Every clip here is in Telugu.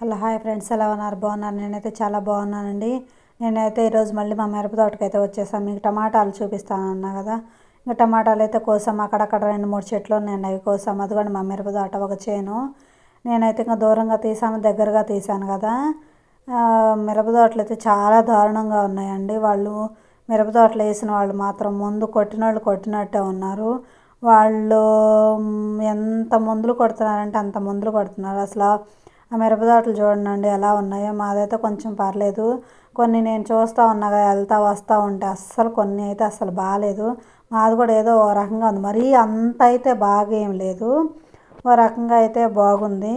హలో హాయ్ ఫ్రెండ్స్ ఎలా ఉన్నారు? బాగున్నారు? నేనైతే చాలా బాగున్నానండి. నేనైతే ఈరోజు మళ్ళీ మా మిరప తోటకైతే వచ్చేసాను. మీకు టమాటాలు చూపిస్తాను అన్నా కదా? ఇంకా టమాటాలు అయితే కోసాం అక్కడక్కడ రెండు మూడు చెట్లు ఉన్నాయండి అవి కోసాం అదిగోండి మా మిరప తోట ఒక చేను. నేనైతే ఇంకా దూరంగా తీసాను దగ్గరగా తీసాను కదా. మిరప తోటలు అయితే చాలా దారుణంగా ఉన్నాయండి. వాళ్ళు మిరప తోటలు వేసిన వాళ్ళు మాత్రం ముందు కొట్టిన వాళ్ళు కొట్టినట్టే ఉన్నారు. వాళ్ళు ఎంత మందులు కొడుతున్నారంటే అంత మందులు కొడుతున్నారు. అసలు ఆ మిరపదాటలు చూడండి ఎలా ఉన్నాయో. మాదైతే కొంచెం పర్లేదు. కొన్ని నేను చూస్తూ ఉన్నాగా వెళ్తా వస్తూ ఉంటే అస్సలు కొన్ని అయితే అస్సలు బాగాలేదు మాది కూడా ఏదో ఓ రకంగా ఉంది. మరీ అంత అయితే బాగా ఏం లేదు. ఓ రకంగా అయితే బాగుంది.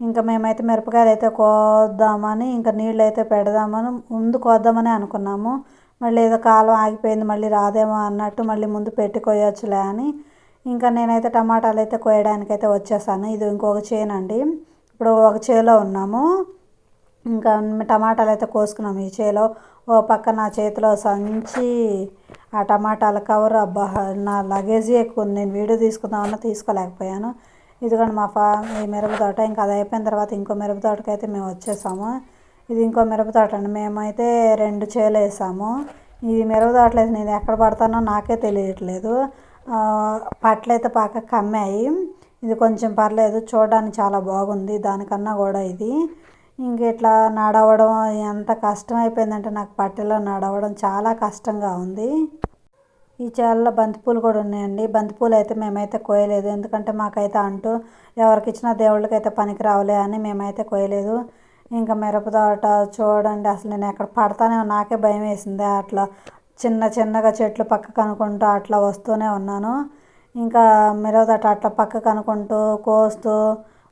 ఇంకా మేమైతే మిరపకాయలు అయితే కోద్దామని ఇంకా నీళ్ళు అయితే పెడదామని ముందు కోద్దామని అనుకున్నాము. మళ్ళీ ఏదో కాలం ఆగిపోయింది మళ్ళీ రాదేమో అన్నట్టు మళ్ళీ ముందు పెట్టుకోయచ్చులే అని. ఇంకా నేనైతే టమాటాలు అయితే కోయడానికైతే వచ్చేసాను. ఇది ఇంకొక చేను అండి ఇప్పుడు ఒక చేలో ఉన్నాము. ఇంకా టమాటాలు అయితే కోసుకున్నాము ఈ చేలో. ఓ పక్క నా చేతిలో సంచి ఆ టమాటాల కవర్ అబ్బా నా లగేజీ ఎక్కువ ఉంది. నేను వీడియో తీసుకుందామన్నా తీసుకోలేకపోయాను. ఇదిగోండి మా ఫా ఈ మిరప తోట ఇంకా అది అయిపోయిన తర్వాత ఇంకో మిరప తోటకి అయితే మేము వచ్చేసాము. ఇది ఇంకో మిరప తోట అండి. మేమైతే రెండు చేలు వేసాము. ఇది మిరప తోటలు అయితే నేను ఎక్కడ పడతానో నాకే తెలియట్లేదు. పట్లయితే పాక కమ్మాయి. ఇది కొంచెం పర్లేదు చూడడానికి చాలా బాగుంది దానికన్నా కూడా ఇది. ఇంక ఇట్లా నడవడం ఎంత కష్టం అయిపోయిందంటే నాకు పట్టెలో నడవడం చాలా కష్టంగా ఉంది. ఈ చేలలో బంతిపూలు కూడా ఉన్నాయండి. బంతిపూలు అయితే మేమైతే కోయలేదు ఎందుకంటే మాకైతే అంటూ ఎవరికి ఇచ్చిన దేవుళ్ళకైతే పనికి రావలే అని మేమైతే కోయలేదు ఇంకా మిరప తోట చూడండి అసలు నేను ఎక్కడ పడతానే నాకే భయం వేసింది. అట్లా చిన్న చిన్నగా చెట్లు పక్క కనుక్కుంటూ అట్లా వస్తూనే ఉన్నాను. ఇంకా మిరవదాట అట్లా పక్కకు అనుకుంటూ కోస్తూ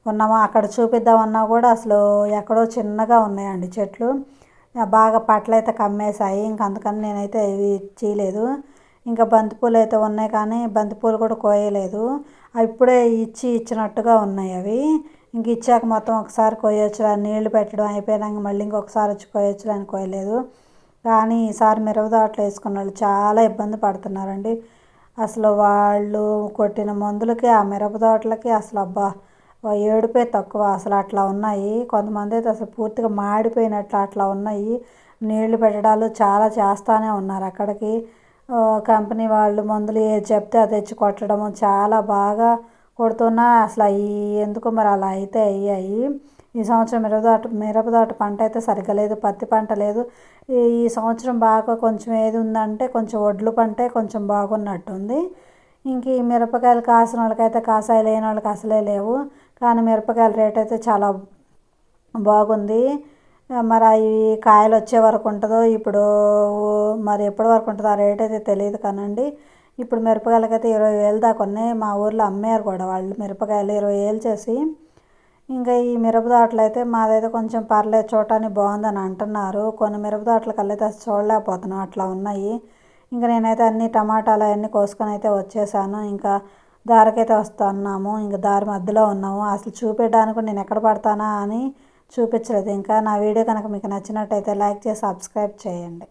ఉన్నాము? అక్కడ చూపిద్దామన్నా కూడా అసలు ఎక్కడో చిన్నగా ఉన్నాయండి చెట్లు. బాగా పట్లు అయితే కమ్మేశాయి. ఇంక అందుకని నేనైతే ఇవి చేయలేదు ఇంకా బంతిపూలు అయితే ఉన్నాయి కానీ బంతిపూలు కూడా కోయలేదు. ఇప్పుడే ఇచ్చి ఇచ్చినట్టుగా ఉన్నాయి అవి. ఇంక ఇచ్చాక మొత్తం ఒకసారి కోయొచ్చు నీళ్ళు పెట్టడం అయిపోయినాక మళ్ళీ ఇంకొకసారి వచ్చి కోయొచ్చు అని కోయలేదు. కానీ ఈసారి మిరప వేసుకున్న వాళ్ళు చాలా ఇబ్బంది పడుతున్నారండి. అసలు వాళ్ళు కొట్టిన మందులకి ఆ మిరప తోటలకి అసలు అబ్బా ఏడుపే తక్కువ. అసలు అట్లా ఉన్నాయి. కొంతమంది అయితే అసలు పూర్తిగా మాడిపోయినట్లు అట్లా ఉన్నాయి. నీళ్ళు పెట్టడాలు చాలా చేస్తూనే ఉన్నారు అక్కడికి. కంపెనీ వాళ్ళు మందులు ఏది చెప్తే అది తెచ్చి కొట్టడము చాలా బాగా కొడుతున్నా అసలు అవి ఎందుకు మరి అలా అయితే అయ్యాయి? ఈ సంవత్సరం మిరపదాటు మిరపదాటు పంట అయితే సరిగ్గా లేదు పత్తి పంట లేదు. ఈ సంవత్సరం బాగా కొంచెం ఏది ఉందంటే కొంచెం వడ్లు పంటే కొంచెం బాగున్నట్టుంది. ఇంక ఈ మిరపకాయలు కాసిన వాళ్ళకైతే కాసాయి లేని వాళ్ళకి అసలే లేవు. కానీ మిరపకాయల రేట్ అయితే చాలా బాగుంది. మరి అవి కాయలు వచ్చే వరకు ఉంటుందో ఇప్పుడు మరి ఎప్పటి వరకు ఉంటుందో ఆ రేట్ అయితే తెలియదు కానండి. ఇప్పుడు మిరపకాయలకైతే ఇరవై వేలు దాకా ఉన్నాయి. మా ఊర్లో అమ్మారు కూడా వాళ్ళు మిరపకాయలు ఇరవై వేలు చేసి ఇంకా ఈ మిరపదాట్లు అయితే మాదైతే కొంచెం పర్లేదు చూడటానికి బాగుందని అంటున్నారు. కొన్ని మిరప తోటలకు అసలు చూడలేకపోతున్నాం అట్లా ఉన్నాయి. ఇంకా నేనైతే అన్ని టమాటాలు అవన్నీ కోసుకొని అయితే వచ్చేసాను. ఇంకా దారికైతే వస్తున్నాము ఇంకా దారి మధ్యలో ఉన్నాము. అసలు చూపించడానికి నేను ఎక్కడ పడతానా అని చూపించలేదు. ఇంకా నా వీడియో కనుక మీకు నచ్చినట్టయితే లైక్ చేసి సబ్స్క్రైబ్ చేయండి.